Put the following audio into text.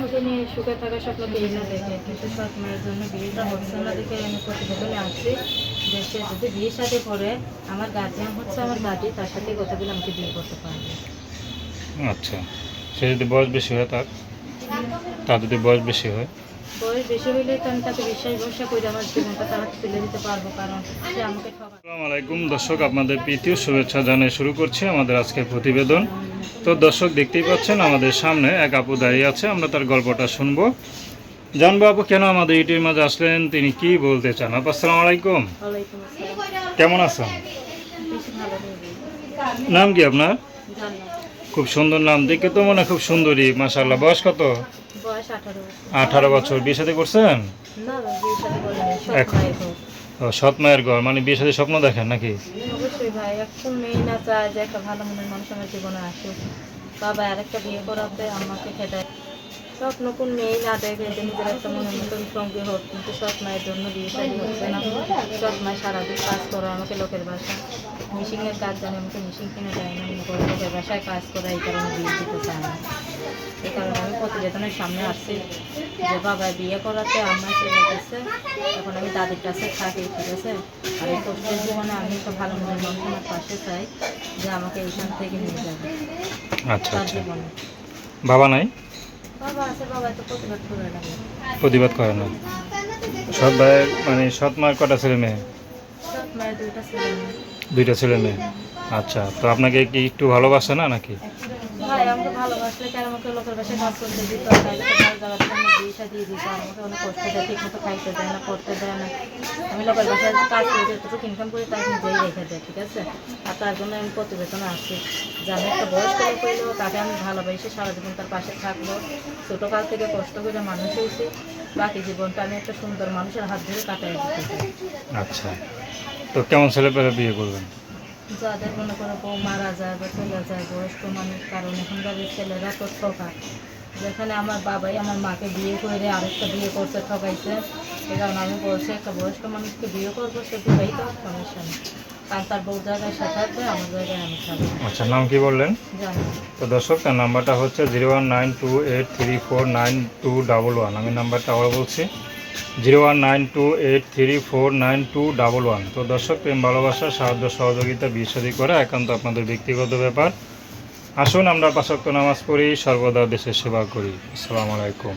আমাকে নিয়ে সুখে থাকার স্বপ্ন বিয়েটা দেখে? কিন্তু সৎ মায়ের জন্য বিয়েটা হচ্ছে না দেখে আমি প্রতিবেদনে আসছি যে যদি বিয়ের সাথে পড়ে, আমার গার্জিয়ান হচ্ছে আমার দাদি, তার সাথে কথা বলে আমাকে বিয়ে করতে পারবে। আচ্ছা সে যদি বয়স বেশি হয় তার তার যদি বয়স বেশি হয় বয়স বেশি হইলে তো আমি তাকে বিশ্বাস ভরসা করে আমার জীবনটা তার তুলে দিতে পারব কারণ সে আমাকে আসসালামু আলাইকুম দর্শক আপনাদের প্রীতীয় শুভেচ্ছা জানিয়ে শুরু করছি আমাদের আজকের প্রতিবেদন। তো দর্শক দেখতেই পাচ্ছেন আমাদের সামনে এক আপু দাঁড়িয়ে আছে আমরা তার গল্পটা শুনব। জানব আপু কেন আমাদের ইউটিউবের মাঝে আসলেন তিনি কি বলতে চান? আপু আসসালামু আলাইকুম। কেমন আছেন? নাম কি আপনার? খুব সুন্দর নাম দেখে তো মনে খুব সুন্দরী মাশাল্লাহ বয়স কত? বয়স আঠারো বছর। বিয়ে সাথে করছেন? সৎ মায়ের ঘর। মানে বিয়ে সাথে স্বপ্ন দেখেন নাকি? বাবা আরেকটা বিয়ে করাতে আমাকে খেতে স্বপ্ন কোন মেয়ে না দেখে যে নিজের একটা মনের মতন সঙ্গে হোক কিন্তু সৎ মায়ের জন্য বিয়ে শাদী হচ্ছে না। সৎ মায় সারাদিন কাজ করে আমাকে লোকের বাসা মিশিংয়ের কাজ জানে আমাকে মিশিং কিনে দেয় না। মনে করে লোকের বাসায় কাজ করে এই কারণে বিয়ে দিতে চায় না। এই কারণে আমি প্রতিবেদনের সামনে আসছি যে বাবা বিয়ে করাতে আমার চলে গেছে। এখন আমি দাদির কাছে থাকি ঠিক আছে? আর এই কষ্টের জীবনে আমি একটা ভালো মনের মানুষ আমার পাশে চাই যে আমাকে এইখান থেকে নিয়ে যাবে। আচ্ছা আচ্ছা। জীবনে। বাবা নাই? তো প্রতিবাদ করে না। সৎ ভাইয়ের মানে সৎ মায়ের কটা ছেলে মেয়ে? দুইটা ছেলে মেয়ে। আচ্ছা তো আপনাকে কি একটু ভালোবাসে না নাকি? ভাই আমাকে ভালোবাসলে কেন আমাকে লোকের বাসায় কাজ করতে দিত তাহলে তো ভালো জায়গা থেকে আমার বিয়ে দিত আমাকে অনেক কষ্ট দেয় ঠিক মতো খাইতে দেয় না করতে দেয় না। আমি লোকের বাসায় কাজ করে যেটুকু ইনকাম করি তাই নিজেই রেখে দেয় ঠিক আছে? আর তার জন্য আমি প্রতিবেদনে যে আমি একটা বয়স্ক লোক হইলেও তাকে আমি ভালোবাসি সারা জীবন তার পাশে থাকব। ছোটোকাল থেকে কষ্ট করে মানুষ হয়েছি। বাকি জীবনটা আমি একটা সুন্দর মানুষের হাত ধরে কাটাই দিতে আচ্ছা। তো কেমন ছেলে পেলে বিয়ে করবেন? যাদের মনে করো বউ মারা যায় বা চলে যায় বয়স্ক মানুষ কারণ এখনকার ছেলেরা তো ঠকা যেখানে আমার বাবাই আমার মাকে বিয়ে করে আরেকটা বিয়ে করতে ঠকাইছে। কারণে আমি বলছি একটা বয়স্ক মানুষকে বিয়ে করব সে বিবাহিত হোক, সমস্যা নেই। কারণ তার বউ জায়গায় সে থাকবে আমার জায়গায় আমি থাকব। আচ্ছা নাম কি বললেন? তো দর্শক তার নাম্বারটা হচ্ছে zero one nine two eight three four nine two double one. আমি নাম্বারটা আবার বলছি। Zero one nine two eight three four nine two double one. তো দর্শক প্রেম ভালোবাসা সাহায্য সহযোগিতা করা একান্ত আপনাদের ব্যক্তিগত ব্যাপার। আসুন আমরা পাশক্ত নামাজ পড়ি সর্বদা দেশের সেবা করি। আসসালামু আলাইকুম।